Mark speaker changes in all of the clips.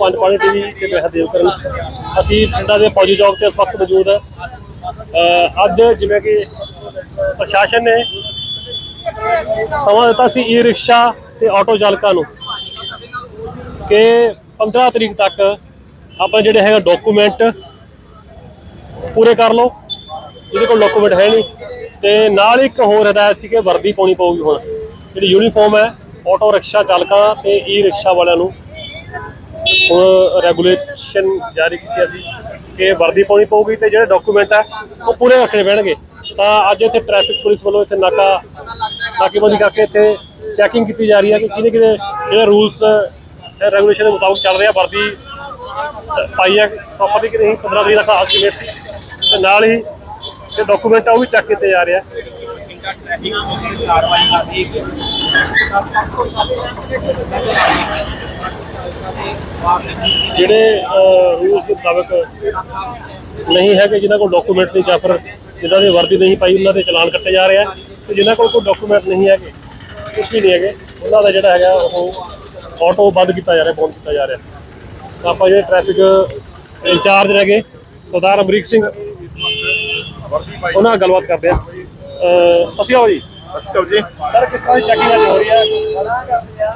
Speaker 1: ਪੰਜ ਪਾਣੀ ਟੀਵੀ ਤੇ ਮੈਂ ਹਰਦੇਵ ਕਰਨ। ਅਸੀਂ ਪਿੰਡਾਂ ਦੇ ਫੌਜੀ ਚੌਕ ਤੇ ਇਸ ਵਕਤ ਮੌਜੂਦ ਹੈ। ਅਹ ਅੱਜ ਜਿਵੇਂ ਕਿ ਪ੍ਰਸ਼ਾਸਨ ਨੇ ਸਮਾਂ ਦਿੱਤਾ ਸੀ ਈ ਰਿਕਸ਼ਾ ਤੇ ਆਟੋ ਚਾਲਕਾਂ ਨੂੰ ਕਿ 15 ਤਰੀਕ ਤੱਕ ਆਪਾਂ ਜਿਹੜੇ ਹੈਗਾ ਡਾਕੂਮੈਂਟ ਪੂਰੇ ਕਰ ਲਓ। ਇਹਦੇ ਕੋਲ ਡਾਕੂਮੈਂਟ ਹੈ ਨਹੀਂ ਤੇ ਨਾਲ ਇੱਕ ਹੋਰ ਹਦਾਇਤ ਸੀ ਕਿ ਵਰਦੀ ਪਾਉਣੀ ਪਊਗੀ ਹੁਣ। ਜਿਹੜੀ ਯੂਨੀਫਾਰਮ ਹੈ, ਆਟੋ ਰਿਕਸ਼ਾ ਚਾਲਕਾਂ ਤੇ ਈ ਰਿਕਸ਼ਾ ਵਾਲਿਆਂ ਨੂੰ ਹੁਣ ਰੈਗੂਲੇਸ਼ਨ ਜਾਰੀ ਕੀਤੀ ਅਸੀਂ ਕਿ ਵਰਦੀ ਪਾਉਣੀ ਪਊਗੀ ਤੇ ਜਿਹੜੇ ਡਾਕੂਮੈਂਟ ਹੈ ਉਹ ਪੂਰੇ ਰੱਖਣੇ ਪੈਣਗੇ। ਤਾਂ ਅੱਜ ਇੱਥੇ ਟ੍ਰੈਫਿਕ ਪੁਲਿਸ ਵੱਲੋਂ ਇੱਥੇ ਨਾਕਾ, ਨਾਕੇਬੰਦੀ ਕਰਕੇ ਇੱਥੇ ਚੈਕਿੰਗ ਕੀਤੀ ਜਾ ਰਹੀ ਹੈ ਕਿ ਕਿਹਨੇ ਕਿਹਨੇ ਜਿਹੜੇ ਰੂਲਸ ਰੈਗੂਲੇਸ਼ਨ ਦੇ ਮੁਤਾਬਕ ਚੱਲ ਰਿਹਾ ਵਰਦੀ ਪਾਈ ਹੈ ਪ੍ਰੋਪਰਲੀ ਕਿ ਨਹੀਂ 15 ਤਰੀਕ ਦਾ ਅਲਟੀਮੇਟ ਸੀ। ਤੇ ਨਾਲ ਹੀ ਜਿਹੜੇ ਡਾਕੂਮੈਂਟ ਆ, ਉਹ ਵੀ ਚੈੱਕ ਕੀਤੇ ਜਾ ਰਹੇ ਆ। ਜਿਹੜੇ ਰੂਲਸ ਦੇ ਮੁਤਾਬਕ ਨਹੀਂ ਹੈਗੇ, ਜਿਨ੍ਹਾਂ ਕੋਲ ਡਾਕੂਮੈਂਟ ਨਹੀਂ ਜਾਂ ਫਿਰ ਜਿਨ੍ਹਾਂ ਦੀ ਵਰਦੀ ਨਹੀਂ ਪਾਈ, ਉਹਨਾਂ ਦੇ ਚਲਾਨ ਕੱਟੇ ਜਾ ਰਹੇ ਆ। ਤੇ ਜਿਨ੍ਹਾਂ ਕੋਲ ਕੋਈ ਡਾਕੂਮੈਂਟ ਨਹੀਂ ਹੈਗੇ ਕੁਝ ਵੀ ਨਹੀਂ ਹੈਗੇ, ਉਹਨਾਂ ਦਾ ਜਿਹੜਾ ਹੈਗਾ ਉਹ ਆਟੋ ਬੰਦ ਕੀਤਾ ਜਾ ਰਿਹਾ, ਬੰਦ ਕੀਤਾ ਜਾ ਰਿਹਾ। ਆਪਾਂ ਜਿਹੜੇ ਟ੍ਰੈਫਿਕ ਇੰਚਾਰਜ ਰਹਿ ਗਏ, ਸਰਦਾਰ ਅਮਰੀਕ ਸਿੰਘ, ਉਹਨਾਂ ਨਾਲ ਗੱਲਬਾਤ ਕਰਦੇ ਆ। ਅਸੀਂ ਆਓ ਜੀ।
Speaker 2: ਅੱਛਾ ਜੀ।
Speaker 1: ਸਰ ਕਿਸ ਤਰ੍ਹਾਂ ਦੀ ਚੈਕਿੰਗ ਅੱਜ ਹੋ ਰਹੀ ਹੈ?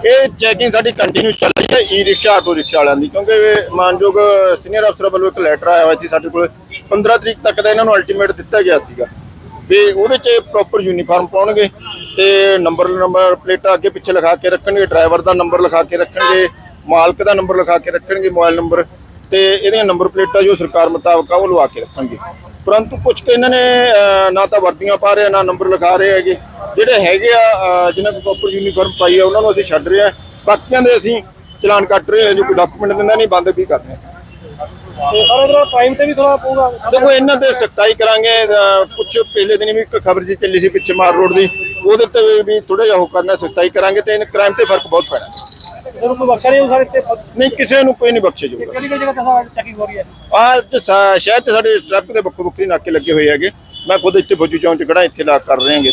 Speaker 2: ਇਹ ਚੈਕਿੰਗ ਸਾਡੀ ਕੰਟੀਨਿਊ ਚੱਲ ਰਹੀ ਹੈ ਈ ਰਿਕਸ਼ਾ ਆਟੋ ਰਿਕਸ਼ਾ ਵਾਲਿਆਂ ਦੀ ਕਿਉਂਕਿ ਮਾਨਯੋਗ ਸੀਨੀਅਰ ਅਫਸਰ ਵੱਲੋਂ ਇੱਕ ਲੈਟਰ ਆਇਆ ਹੋਇਆ ਸੀ ਸਾਡੇ ਕੋਲ। 15 ਤਰੀਕ ਤੱਕ ਦਾ ਇਹਨਾਂ ਨੂੰ ਅਲਟੀਮੇਟ ਦਿੱਤਾ ਗਿਆ ਸੀਗਾ। ਵੀ ਉਹਦੇ 'ਚ ਪ੍ਰੋਪਰ ਯੂਨੀਫਾਰਮ ਪਾਉਣਗੇ ਤੇ ਨੰਬਰ ਨੰਬਰ ਪਲੇਟਾਂ ਅੱਗੇ ਪਿੱਛੇ ਲਿਖਾ ਕੇ ਰੱਖਣਗੇ ਡਰਾਈਵਰ ਦਾ ਨੰਬਰ ਲਿਖਾ ਕੇ ਰੱਖਣਗੇ ਮਾਲਕ ਦਾ ਨੰਬਰ ਲਿਖਾ ਕੇ ਰੱਖਣਗੇ ਮੋਬਾਈਲ ਨੰਬਰ ਤੇ ਇਹਦੀਆਂ ਨੰਬਰ ਪਲੇਟਾਂ ਜੋ ਸਰਕਾਰ ਮੁਤਾਬਕ ਆ ਉਹ ਲਵਾ ਕੇ ਰੱਖਣਗੇ। ਪਰੰਤੂ ਕੁਝ ਕੁ ਇਹਨਾਂ ਨੇ ਅਹ, ਨਾ ਤਾਂ ਵਰਦੀਆਂ ਪਾ ਰਹੇ ਆ, ਨਾ ਨੰਬਰ ਲਿਖਾ ਰਹੇ ਹੈਗੇ। ਜਿਹੜੇ ਹੈਗੇ ਆ ਅਹ, ਜਿਨ੍ਹਾਂ ਕੋਲ ਪ੍ਰੋਪਰ ਯੂਨੀਫਾਰਮ ਪਾਈ ਆ ਉਹਨਾਂ ਨੂੰ ਅਸੀਂ ਛੱਡ ਰਹੇ ਆ। ਬਾਕੀਆਂ ਦੇ ਅਸੀਂ ਚਲਾਨ ਕੱਟ ਰਹੇ ਹਾਂ ਜੋ ਕੋਈ ਡਾਕੂਮੈਂਟ ਦਿੰਦਾ ਨਹੀਂ ਬੰਦ ਵੀ ਕਰ ਰਹੇ ਹਾਂ
Speaker 1: ਤੇ ਸਰ ਇਹਦਾ ਟਾਈਮ ਤੇ ਵੀ ਥੋੜਾ ਪਊਗਾ।
Speaker 2: ਦੇਖੋ ਇਹਨਾਂ ਤੇ ਸਖਤਾਈ ਕਰਾਂਗੇ ਅਹ ਕੁਝ ਪਹਿਲੇ ਦਿਨ ਵੀ ਇੱਕ ਖਬਰ ਜੀ ਚੱਲੀ ਸੀ ਪਿੱਛੇ ਮਾਰ ਰੋਡ ਦੀ। ਉਹਦੇ ਤੇ ਵੀ- ਵੀ ਥੋੜਾ ਜਿਹਾ ਉਹ ਕਰਨਾ ਸਖਤਾਈ ਕਰਾਂਗੇ ਤੇ ਇਹਨਾਂ ਕ੍ਰਾਈਮ ਤੇ ਫ਼ਰਕ ਬਹੁਤ ਪੈਣਾ।
Speaker 1: ਕੋਈ ਨਹੀਂ ਸਰ ਇੱਥੇ?
Speaker 2: ਨਹੀਂ ਕਿਸੇ ਨੂੰ ਕੋਈ ਨਹੀਂ ਬਖਸ਼ੇ ਜਾਊਗਾ।
Speaker 1: ਕਿਹੜੀ ਕਿਹੜੀ ਜਗ੍ਹਾ ਤੇ ਸਰ ਚੈਕਿੰਗ ਹੋ ਰਹੀ ਹੈ?
Speaker 2: ਆ ਤੇ ਸਾ- ਸ਼ਹਿਰ ਤੇ ਸਾਡੇ ਟ੍ਰੈਫਿਕ ਦੇ ਵੱਖੋ ਵੱਖਰੀ ਨਾਕੇ ਲੱਗੇ ਹੋਏ ਹੈਗੇ। ਮੈਂ ਖੁਦ ਇੱਥੇ ਫੌਜੀ ਚੌਂਕ 'ਚ ਖੜਾ ਇੱਥੇ ਲਾ ਕਰ ਰਹੇ ਹਾਂਗੇ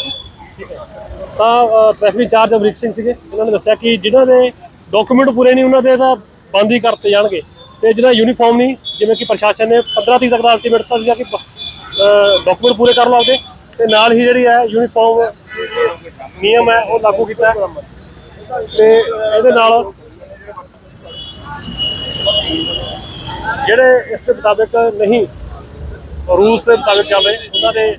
Speaker 1: ਤਾਂ ਟ੍ਰੈਫਿਕ ਇੰਚਾਰਜ ਅਮਰੀਕ ਸਿੰਘ ਸੀਗੇ। ਇਹਨਾਂ ਨੇ ਦੱਸਿਆ ਕਿ ਜਿਨ੍ਹਾਂ ਦੇ ਡਾਕੂਮੈਂਟ ਪੂਰੇ ਨਹੀਂ ਉਹਨਾਂ ਦੇ ਤਾਂ ਬੰਦ ਹੀ ਕਰਤੇ ਜਾਣਗੇ। ਤੇ ਜਿਹੜਾ ਯੂਨੀਫਾਰਮ ਨਹੀਂ ਜਿਵੇਂ ਕਿ ਪ੍ਰਸ਼ਾਸਨ ਨੇ 15 ਤਰੀਕ ਤੱਕ ਦਾ ਅਲਟੀਮੇਟ ਦਿੱਤਾ ਸੀਗਾ ਕਿ ਡਾਕੂਮੈਂਟ ਪੂਰੇ ਕਰ ਲਓ ਆਪਦੇ। ਤੇ ਨਾਲ ਹੀ ਜਿਹੜੀ ਹੈ ਯੂਨੀਫਾਰਮ ਨਿਯਮ ਹੈ ਉਹ ਲਾਗੂ ਕੀਤਾ ਹੈ। ਤੇ ਇਹਦੇ ਨਾਲ ਜਿਹੜੇ ਇਸ ਦੇ ਮੁਤਾਬਕ ਨਹੀਂ ਰੂਲਸ ਦੇ ਮੁਤਾਬਕ ਚੱਲ ਰਹੇ, ਉਹਨਾਂ ਦੇ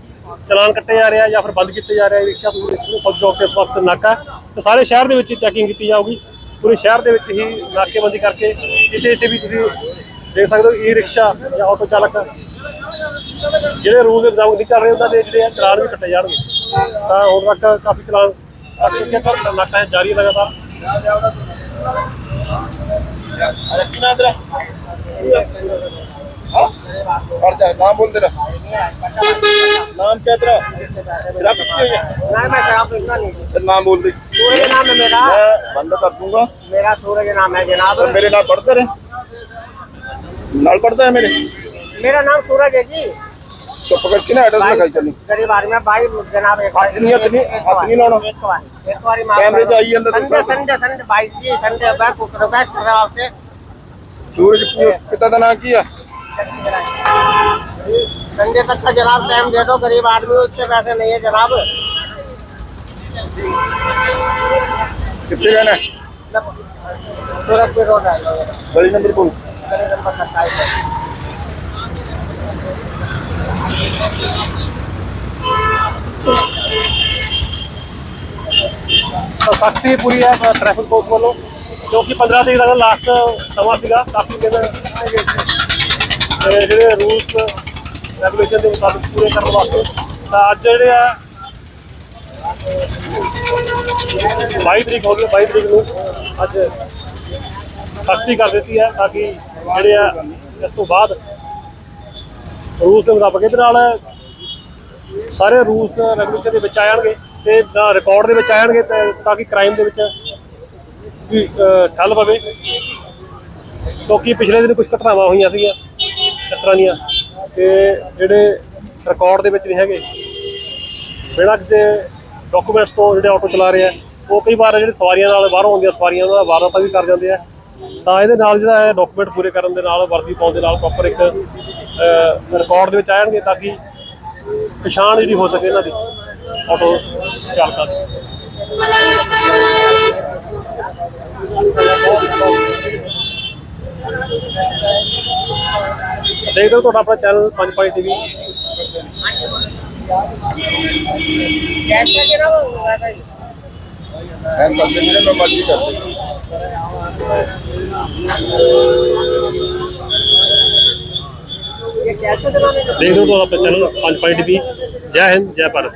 Speaker 1: ਚਲਾਨ ਕੱਟੇ ਜਾ ਰਹੇ ਆ ਜਾਂ ਫਿਰ ਬੰਦ ਕੀਤੇ ਜਾ ਰਹੇ ਆ ਰਿਕਸ਼ਾ ਪੁਲਿਸ ਨੂੰ ਫੌਜ ਚੌਕ ਤੇ ਇਸ ਵਕਤ ਨਾਕਾ ਤੇ ਸਾਰੇ ਸ਼ਹਿਰ ਦੇ ਵਿੱਚ ਚੈਕਿੰਗ ਕੀਤੀ ਜਾਊਗੀ। ਪੂਰੇ ਸ਼ਹਿਰ ਦੇ ਵਿੱਚ ਹੀ ਨਾਕੇਬੰਦੀ ਕਰਕੇ ਜਿੱਥੇ ਜਿੱਥੇ ਵੀ ਤੁਸੀਂ ਦੇਖ ਸਕਦੇ ਹੋ ਈ ਰਿਕਸ਼ਾ ਜਾਂ ਆਟੋ ਚਾਲਕ ਜਿਹੜੇ ਰੂਲ ਦੇ ਮੁਤਾਬਕ ਨਹੀਂ ਚੱਲ ਰਹੇ, ਉਹਨਾਂ ਦੇ ਜਿਹੜੇ ਆ ਚਲਾਨ ਵੀ ਕੱਟੇ ਜਾਣਗੇ। ਤਾਂ ਹੁਣ ਤੱਕ ਕਾਫੀ ਚਲਾਨ जारी
Speaker 2: लगातार। हाँ? नाम बोल नाम क्या तेरा? नाम बोल दे।
Speaker 3: नाम है मेरा।
Speaker 2: बंद कर दूँगा।
Speaker 3: मेरा नाम है जनाब।
Speaker 2: मेरे नाम पढ़ते रहे। नाम पढ़ते है मेरे।
Speaker 3: मेरा नाम सूरज है जी।
Speaker 2: तो पकड़ के ना एड्रेस लिखाई चली
Speaker 3: गरीब आदमी है भाई जनाब एक
Speaker 2: हाथ नहीं,
Speaker 3: बार-
Speaker 2: नहीं लाना।
Speaker 3: एक बार एक बार
Speaker 2: कैमरे तो आई अंदर
Speaker 3: संडे संडे संडे भाई जी संडे मैं रिक्वेस्ट कर रहा आपसे।
Speaker 2: सूरज पिता का नाम किया
Speaker 3: संडे तक का जनाब टाइम दे दो गरीब आदमी उसके पैसे नहीं है जनाब।
Speaker 2: कितने है?
Speaker 3: सूरज की रोड है
Speaker 2: गली नंबर बोल।
Speaker 3: गली नंबर सत्ताईस
Speaker 1: ਸਖਤੀ ਪੂਰੀ ਹੈ ਟ੍ਰੈਫਿਕ ਪੁਲਿਸ ਵੱਲੋਂ, ਕਿਉਂਕਿ 15 ਤਰੀਕ ਦਾ ਲਾਸਟ ਸਮਾਂ ਸੀਗਾ, ਕਾਫੀ ਦਿਨ ਤੇ ਜਿਹੜੇ ਰੂਲਸ ਰੈਗੂਲੇਸ਼ਨ ਦੇ ਮੁਤਾਬਕ ਪੂਰੇ ਕਰਨ ਵਾਸਤੇ, ਤਾਂ ਅੱਜ ਜਿਹੜੇ ਆ 22 ਤਰੀਕ ਹੋ ਗਈ 22 ਤਰੀਕ ਨੂੰ ਅੱਜ ਸਖਤੀ ਕਰ ਦਿੱਤੀ ਹੈ, ਤਾਂ ਕਿ ਜਿਹੜੇ ਆ, ਇਸ ਤੋਂ ਬਾਅਦ ਰੂਲਸ ਦੇ ਮੁਤਾਬਕ ਇਹਦੇ ਨਾਲ ਸਾਰੇ ਰੂਲਸ ਰੈਗੂਲੇਸ਼ਨ ਦੇ ਵਿੱਚ ਆ ਜਾਣਗੇ ਤੇ ਰਿਕਾਰਡ ਦੇ ਵਿੱਚ ਆ ਜਾਣਗੇ ਤੇ ਤਾਂ ਕਿ ਕ੍ਰਾਈਮ ਦੇ ਵਿੱਚ ਵੀ ਠੱਲ ਪਵੇ। ਕਿਉਂਕਿ ਪਿਛਲੇ ਦਿਨ ਕੁਝ ਘਟਨਾਵਾਂ ਹੋਈਆਂ ਸੀਗੀਆਂ ਇਸ ਤਰ੍ਹਾਂ ਦੀਆਂ ਕਿ ਜਿਹੜੇ ਰਿਕਾਰਡ ਦੇ ਵਿੱਚ ਨਹੀਂ ਹੈਗੇ, ਬਿਨਾਂ ਕਿਸੇ ਡਾਕੂਮੈਂਟਸ ਤੋਂ ਜਿਹੜੇ ਆਟੋ ਚਲਾ ਰਹੇ ਆ ਉਹ ਕਈ ਵਾਰ ਜਿਹੜੇ ਸਵਾਰੀਆਂ ਨਾਲ ਬਾਹਰੋਂ ਆਉਂਦੀਆਂ, ਸਵਾਰੀਆਂ ਉਹਨਾਂ ਦਾ ਵਾਰਦਾਤਾਂ ਵੀ ਕਰ ਜਾਂਦੇ ਆ। ਤਾਂ ਇਹਦੇ ਨਾਲ ਜਿਹੜਾ ਹੈ ਡਾਕੂਮੈਂਟ ਪੂਰੇ ਕਰਨ ਦੇ ਨਾਲ, ਵਰਦੀ ਪਾਉਣ ਦੇ ਨਾਲ ਪ੍ਰੋਪਰ ਇੱਕ ਰਿਕਾਰਡ ਦੇ ਵਿੱਚ ਆਣਗੇ ਤਾਂ ਕਿ ਪਛਾਣ ਜਿਹੜੀ ਹੋ ਸਕੇ ਇਹਨਾਂ ਦੀ। ਆਟੋ ਚਾਲਕਾਂ ਦੀ ਦੇਖਦੇ ਹੋ ਤੁਹਾਡਾ ਆਪਣਾ ਚੈਨਲ 55 ਟੀਵੀ
Speaker 2: ਜੈਸਾ ਜਿਹੜਾ ਹੋਊਗਾ
Speaker 3: ਭਾਈ। हम करते मैं
Speaker 1: मर्ज़ी करते देख लो तो आप चैनल पाँच पॉइंट भी। जय हिंद
Speaker 2: जय भारत।